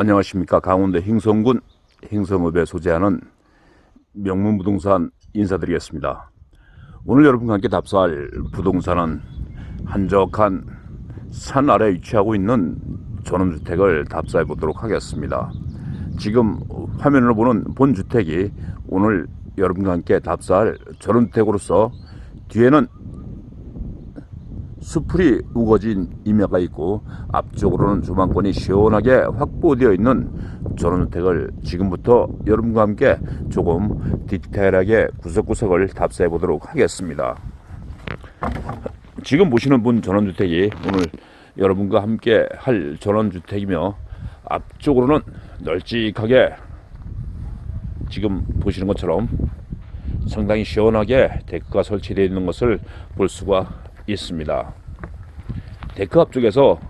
안녕하십니까 강원도 행성군 행성읍에 소재하는 명문부동산 인사드리겠습니다. 오늘 여러분과 함께 답사할 부동산은 한적한 산 아래 위치하고 있는 전원주택을 답사해 보도록 하겠습니다. 지금 화면으로 보는 본주택이 오늘 여러분과 함께 답사할 전원주택으로서 뒤에는 수풀이 우거진 임야가 있고 앞쪽으로는 조망권이 시원하게 확보되어 있는 전원주택을 지금부터 여러분과 함께 조금 디테일하게 구석구석을 답사해 보도록 하겠습니다. 지금 보시는 분 전원주택이 오늘 여러분과 함께 할 전원주택이며 앞쪽으로는 널찍하게 지금 보시는 것처럼 상당히 시원하게 데크가 설치되어 있는 것을 볼 수가 있습니다. 데크 앞쪽에서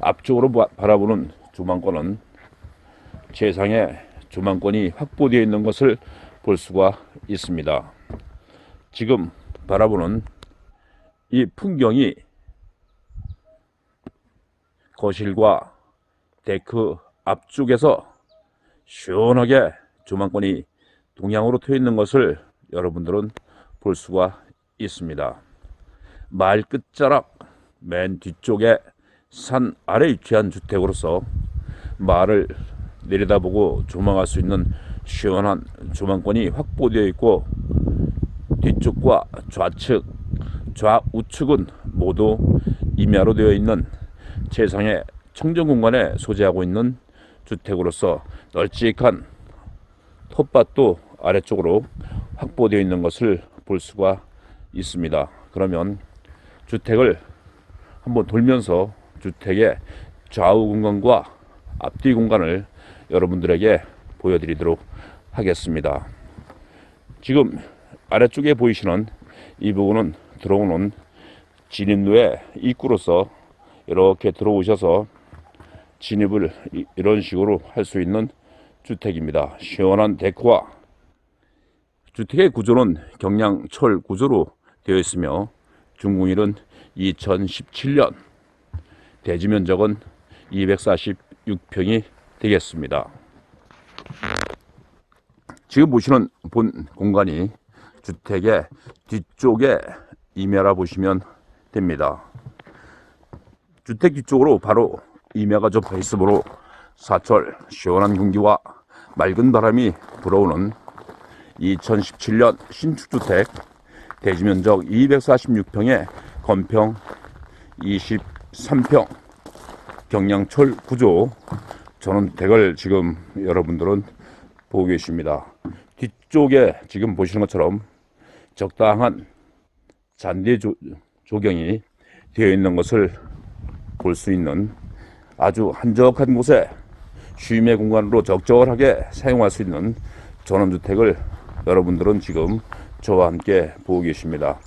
앞쪽으로 바- 바라보는 조망권은 최상의 조망권이 확보되어 있는 것을 볼 수가 있습니다. 지금 바라보는 이 풍경이 거실과 데크 앞쪽에서 시원하게 조망권이 동향으로 트여 있는 것을 여러분들은 볼 수가 있습니다. 마을 끝자락 맨 뒤쪽에 산 아래 위치한 주택으로서 마을을 내려다보고 조망할 수 있는 시원한 조망권이 확보되어 있고 뒤쪽과 좌측, 좌우측은 모두 임야로 되어 있는 최상의 청정 공간에 소재하고 있는 주택으로서 널찍한 텃밭도 아래쪽으로 확보되어 있는 것을 볼 수가 있습니다. 그러면 주택을 한번 돌면서 주택의 좌우 공간과 앞뒤 공간을 여러분들에게 보여드리도록 하겠습니다. 지금 아래쪽에 보이시는 이 부분은 들어오는 진입로의 입구로서 이렇게 들어오셔서 진입을 이- 이런 식으로 할 수 있는 주택입니다. 시원한 데크와 주택의 구조는 경량철 구조로 되어 있으며 준공일은 2017년 대지 면적은 246평이 되겠습니다. 지금 보시는 본 공간이 주택의 뒤쪽에 임야라 보시면 됩니다. 주택 뒤쪽으로 바로 임야가 접해 있으므로 사철 시원한 공기와 맑은 바람이 불어오는 2017년 신축주택 대지면적 246평에 건평 23평 경량철 구조 전원택을 지금 여러분들은 보고 계십니다. 뒤쪽에 지금 보시는 것처럼 적당한 잔디 조, 조경이 되어 있는 것을 볼 수 있는 아주 한적한 곳에 쉼의 공간으로 적절하게 사용할 수 있는 전원주택을 여러분들은 지금 저와 함께 보고 계십니다.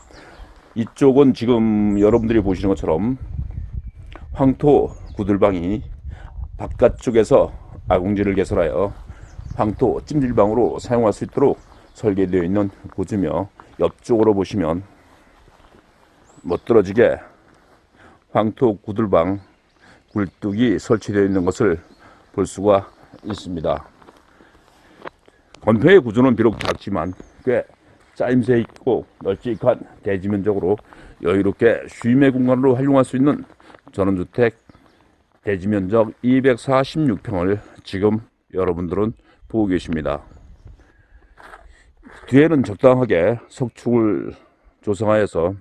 이쪽은 지금 여러분들이 보시는 것처럼 황토 구들방이 바깥쪽에서 아궁지를 개설하여 황토 찜질방으로 사용할 수 있도록 설계되어 있는 곳이며 옆쪽으로 보시면 멋들어지게 황토 구들방 굴뚝이 설치되어 있는 것을 볼 수가 있습니다. 건폐의 구조는 비록 작지만 꽤 짜임새 있고 널찍한 대지 면적으로 여유롭게 쉼의 공간으로 활용할 수 있는 전원주택 대지 면적 246평을 지금 여러분들은 보고 계십니다. 뒤에는 적당하게 석축을 조성하여서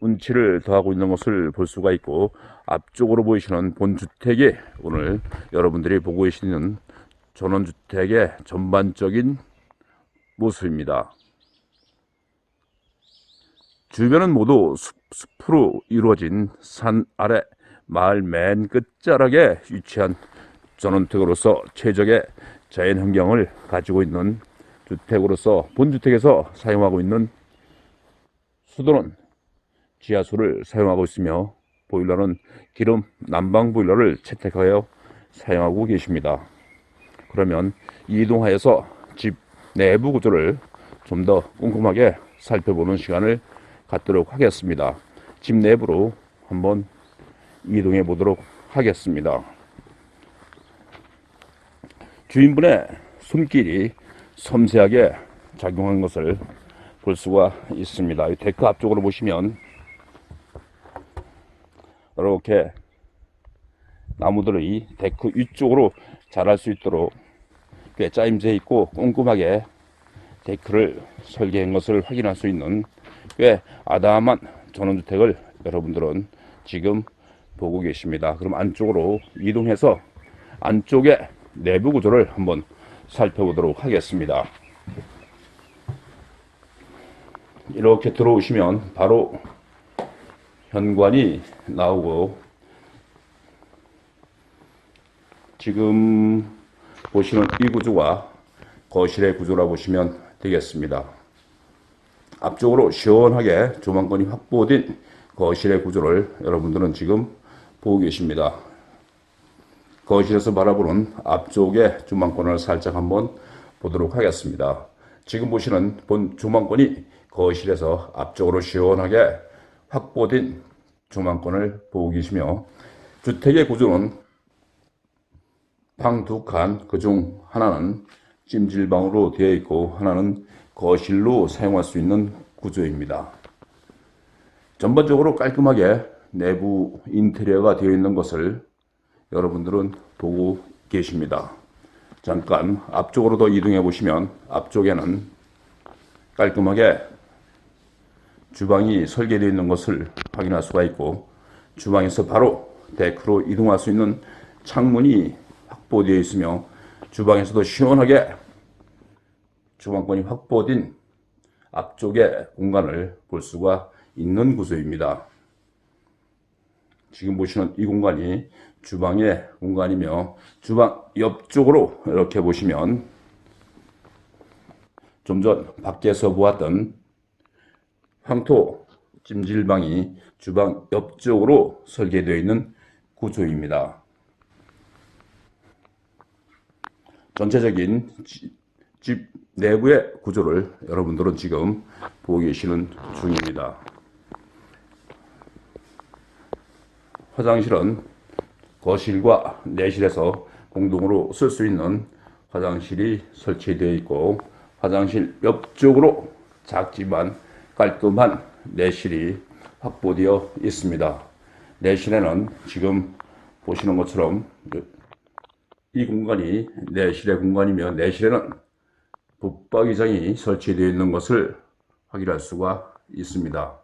운치를 더하고 있는 것을 볼 수가 있고 앞쪽으로 보이시는 본주택이 오늘 여러분들이 보고 계시는 전원주택의 전반적인 모습입니다. 주변은 모두 숲, 숲으로 이루어진 산 아래 마을 맨 끝자락에 위치한 전원택으로서 최적의 자연 환경을 가지고 있는 주택으로서 본주택에서 사용하고 있는 수도는 지하수를 사용하고 있으며 보일러는 기름 난방 보일러를 채택하여 사용하고 계십니다. 그러면 이동하여서 집 내부 구조를 좀 더 꼼꼼하게 살펴보는 시간을 갖도록 하겠습니다. 집 내부로 한번 이동해 보도록 하겠습니다. 주인분의 손길이 섬세하게 작용한 것을 볼 수가 있습니다. 이 데크 앞쪽으로 보시면 이렇게 나무들이 데크 위쪽으로 자랄 수 있도록 꽤 짜임새 있고 꼼꼼하게 데크를 설계한 것을 확인할 수 있는 꽤 아담한 전원주택을 여러분들은 지금 보고 계십니다. 그럼 안쪽으로 이동해서 안쪽의 내부 구조를 한번 살펴보도록 하겠습니다. 이렇게 들어오시면 바로 현관이 나오고 지금 보시는 이 구조가 거실의 구조라 보시면 되겠습니다. 앞쪽으로 시원하게 조망권이 확보된 거실의 구조를 여러분들은 지금 보고 계십니다. 거실에서 바라보는 앞쪽의 조망권을 살짝 한번 보도록 하겠습니다. 지금 보시는 본 조망권이 거실에서 앞쪽으로 시원하게 확보된 조망권을 보고 계시며 주택의 구조는 방 두 칸, 그 중 하나는 찜질방으로 되어 있고 하나는 거실로 사용할 수 있는 구조입니다. 전반적으로 깔끔하게 내부 인테리어가 되어 있는 것을 여러분들은 보고 계십니다. 잠깐 앞쪽으로 더 이동해 보시면 앞쪽에는 깔끔하게 주방이 설계되어 있는 것을 확인할 수가 있고 주방에서 바로 데크로 이동할 수 있는 창문이 확보되어 있으며 주방에서도 시원하게 주방권이 확보된 앞쪽의 공간을 볼 수가 있는 구조입니다. 지금 보시는 이 공간이 주방의 공간이며 주방 옆쪽으로 이렇게 보시면 좀 전 밖에서 보았던 황토 찜질방이 주방 옆쪽으로 설계되어 있는 구조입니다. 전체적인 지- 집 내부의 구조를 여러분들은 지금 보고 계시는 중입니다. 화장실은 거실과 내실에서 공동으로 쓸 수 있는 화장실이 설치되어 있고 화장실 옆쪽으로 작지만 깔끔한 내실이 확보되어 있습니다. 내실에는 지금 보시는 것처럼 이 공간이 내실의 공간이며 내실에는 붙박이장이 설치되어 있는 것을 확인할 수가 있습니다.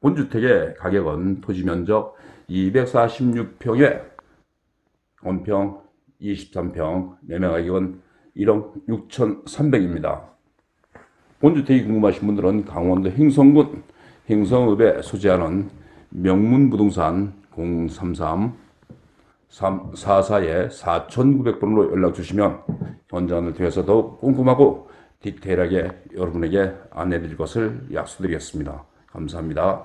본주택의 가격은 토지 면적 246평에 원평 23평, 매매 가격은 1억 6,300입니다. 본주택이 궁금하신 분들은 강원도 행성군 행성읍에 소재하는 명문부동산 033 344에 4,900번으로 연락 주시면 현장을 통해서 더욱 꼼꼼하고 디테일하게 여러분에게 안내 드릴 것을 약속드리겠습니다. 감사합니다.